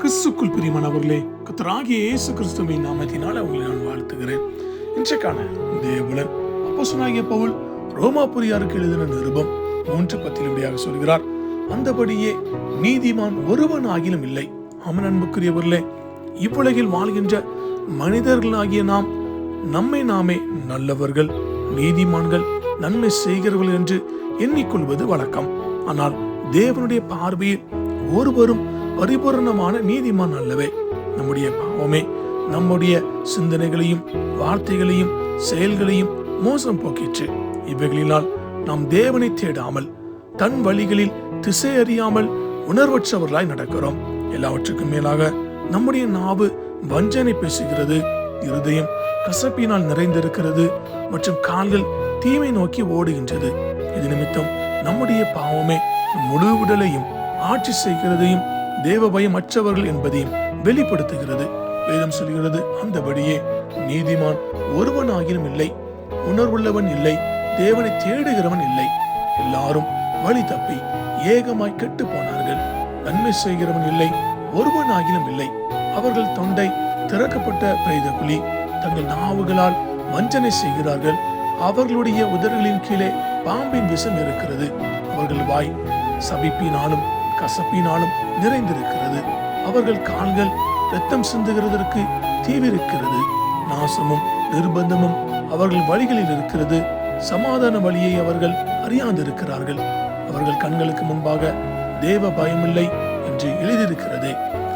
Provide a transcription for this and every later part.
கிறிஸ்துக்குள் பிரியமானவர்களே கத்தராகிய இயேசு கிறிஸ்துவின் நாமத்தினால் உங்களை நான் வாழ்த்துகிறேன். இன்றைக்கான தேவலர் அப்போஸ்தலனாகிய பவுல் ரோமாபுரியாருக்கு எழுதின நிருபம் மூன்று பத்திலுடையாக சொல்கிறார் அந்தபடியே நீதிமான் ஒருவன் ஆகிலும் இல்லை. அவன் அன்புக்குரியவர்களே இவ்வுலகில் வாழ்கின்ற மனிதர்களாகிய நாம் நம்மை நாமே நல்லவர்கள் நீதிமான்கள் நன்மை செய்கிறவர்கள் என்று எண்ணிக்கொள்வது வழக்கம். ஆனால் தேவனுடைய பார்வையில் ஒருவரும் பரிபூரணமான நீதிமான் அல்லவே. நம்முடைய பாவமே நம்முடைய சிந்தனைகளையும் வார்த்தைகளையும் செயல்களையும் மோசம் போக்கிற்று. இவைகளினால் நாம் தேவனை தேடாமல் தன் வழிகளில் திசை அறியாமல் உணர்வற்றவர்களாய் நடக்கிறோம். எல்லாவற்றுக்கும் மேலாக நம்முடைய நாவு வஞ்சனை பேசுகிறது இருதயம் கசப்பினால் நிறைந்திருக்கிறது மற்றும் கால்கள் தீமை நோக்கி ஓடுகின்றது. இது நிமித்தம் நம்முடைய பாவமே முழு உடலையும் ஆட்சி செய்கிறதையும் தேவ பயம் அற்றவர்கள் என்பதையும் வெளிப்படுத்துகிறது. வேதம் சொல்கிறது அந்தபடியே நீதிமான் ஒருவன் இல்லை உணர்வுள்ளவன் இல்லை தேவனை தேடுகிறவன் இல்லை. எல்லாரும் வழி தப்பி ஏகமாய் கெட்டு போனார்கள் நன்மை செய்கிறவன் இல்லை ஒருவன் ஆகிலும் இல்லை. அவர்கள் தொண்டை திறக்கப்பட்ட பிரேத குழி தங்கள் நாவுகளால் வஞ்சனை செய்கிறார்கள். அவர்களுடைய உதடுகளின் கீழே பாம்பின் விஷம் இருக்கிறது. அவர்கள் வாய் சபிப்பினாலும் கசப்பினாலும் நிறைந்திருக்கிறது. அவர்கள் கால்கள் ரத்தம் சிந்துகிறதற்கு தீவிருக்கிறது. நாசமும் நிர்பந்தமும் அவர்கள் வழிகளில் இருக்கிறது. சமாதான வழியை அவர்கள் அறியாதிருக்கிறார்கள் அவர்கள் கண்களுக்கு முன்பாக தேவ பயமில்லை என்று எழுதியிருக்கிறதே.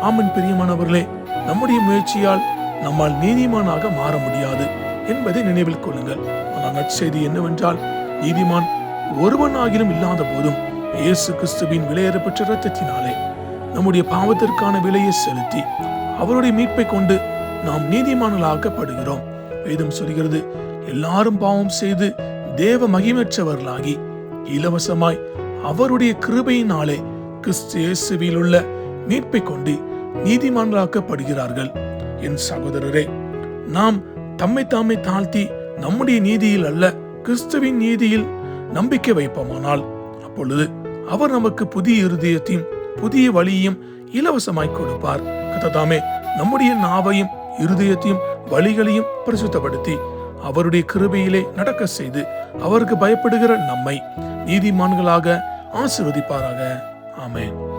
ஆமன் பிரியமானவர்களே நம்முடைய முயற்சியால் நம்மால் நீதிமானாக மாற முடியாது. என்பதை நினைவில் கொள்ளுங்கள். ஆனால் நற்செய்தி என்னவென்றால் நீதிமான் ஒருவன் ஆகிலும் இல்லாத போதும் இயேசு கிறிஸ்துவின் விலையேறப்பெற்ற இரத்தத்தினாலே நம்முடைய பாவத்திற்கான விலையை செலுத்தி அவருடைய மீட்பை கொண்டு நாம் நீதிமான்களாக்கப்படுகிறோம். வேதம் சொல்கிறது எல்லாரும் பாவம் செய்து தேவ மகிமற்றவர்களாகி இலவசமாய் அவருடைய கிருபையினாலே கிறிஸ்து இயேசுவில் உள்ள மீட்பை கொண்டு நீதிமான்களாக்கப்படுகிறார்கள். என் சகோதரரே நாம் தம்மை தாமே தாழ்த்தி நம்முடைய நீதியில் அல்ல கிறிஸ்துவின் நீதியில் நம்பிக்கை வைப்போமானால் அப்பொழுது அவர் நமக்கு புதிய இருதயத்தையும் புதிய வழியையும் இலவசமாய் கொடுப்பார். கத்ததாமே நம்முடைய நாவையும் இருதயத்தையும் வழிகளையும் பிரசுத்தப்படுத்தி அவருடைய கிருபையிலே நடக்க செய்து அவருக்கு பயப்படுகிற நம்மை நீதிமான்களாக ஆசிர்வதிப்பாராக. ஆமேன்.